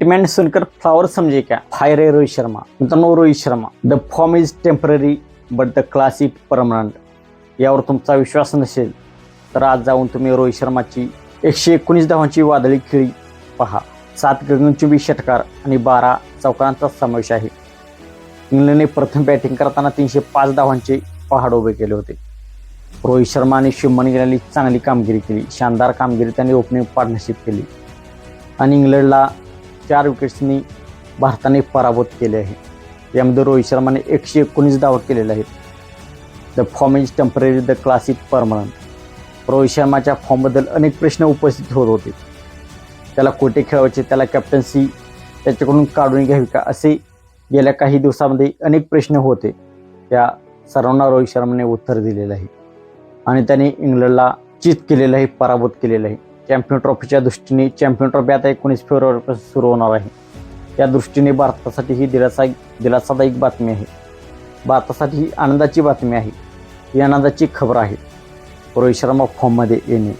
Sentiment सुनकर flower समजे क्या fire आहे रोहित शर्मा मित्रांनो Rohit Sharma the form is temporary but the classic permanent यावर तुमचा विश्वास नसेल तर आज जाऊन तुम्ही रोहित शर्माची एकशे एकोणीस धावांची वादळी खेळी पहा सात गगनचुंबी षटकार आणि बारा चौकारांचा समावेश आहे इंग्लंडने प्रथम बॅटिंग करताना तीनशे पाच धावांचे पहाड उभे केले होते रोहित शर्मा आणि शुभमन गिलने चांगली कामगिरी केली शानदार कामगिरी त्यांनी ओपनिंग पार्टनरशिप केली आणि इंग्लंडला चार विकेट्सनी भारताने पराभूत केले आहे. यामध्ये रोहित शर्माने एकशे एकोणीस धावा केलेल्या आहेत. The form is temporary the classic permanent Rohit शर्माच्या फॉर्मबद्दल अनेक प्रश्न उपस्थित होत होते. त्याला कोठे खेळवायचे? त्याला कॅप्टन्सी त्याच्याकडून काढून घ्यावी का? असे गेल्या काही दिवसामध्ये अनेक प्रश्न होते. त्या सर्वांना रोहित शर्माने उत्तर दिलेलं आहे. आणि त्याने इंग्लंडला चित केलेलं आहे पराभूत केलेलं आहे. चॅम्पियन ट्रॉफीच्या दृष्टीने चॅम्पियन ट्रॉफी आता एकोणीस फेब्रुवारीपासून सुरू होणार आहे. त्या दृष्टीने भारतासाठी ही दिलासा दिलासादायक बातमी आहे. भारतासाठी ही आनंदाची बातमी आहे. ही आनंदाची खबर आहे. रोहित शर्मा फॉर्ममध्ये येणे.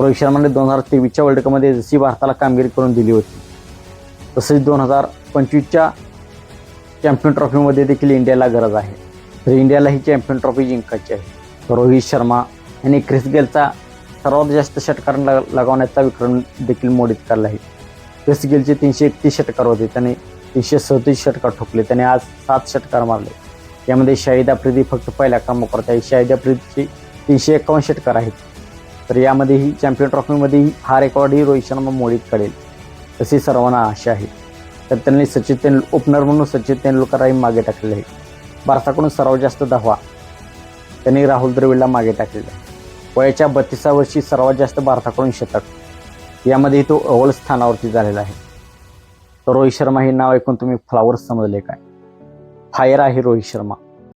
रोहित शर्माने दोन हजार तेवीसच्या वर्ल्ड कपमध्ये जशी भारताला कामगिरी करून दिली होती तसेच दोन हजार पंचवीसच्या चॅम्पियन ट्रॉफीमध्ये देखील इंडियाला गरज आहे. तर इंडियाला ही चॅम्पियन ट्रॉफी जिंकायची आहे. रोहित शर्मा यांनी क्रिस गेलचा सर्वात जास्त षटकार लग लगावण्याचा विक्रम देखील मोडीत काढला आहे. क्रिस गेलचे तीनशे एकतीस षटकार होते. त्याने तीनशे सदतीस षटकार ठोकले. त्याने आज सात षटकार मारले. यामध्ये शाहिद आफ्रिदी फक्त पहिल्या क्रमांकावरती आहे. शाहिद आफ्रिदीचे तीनशे एकावन्न षटकार आहेत. तर यामध्येही चॅम्पियन ट्रॉफीमध्येही हा रेकॉर्डही रोहित शर्मा मोडीत काढेल तशी सर्वांना आशा आहे. तर त्यांनी सचिन तेंडुल ओपनर म्हणून सचिन तेंडुलकरही मागे टाकलेले आहे. भारताकडून सर्वात जास्त धावा त्यांनी राहुल द्रविडला मागे टाकलेला आहे वयाच्या बत्तीसा वर्षी सर्वात जास्त भारताकडून शतक. यामध्ये तो अव्वल स्थानावरती झालेला आहे. तर रोहित शर्मा हे नाव ऐकून तुम्ही फ्लावर समजले काय? फायर आहे रोहित शर्मा.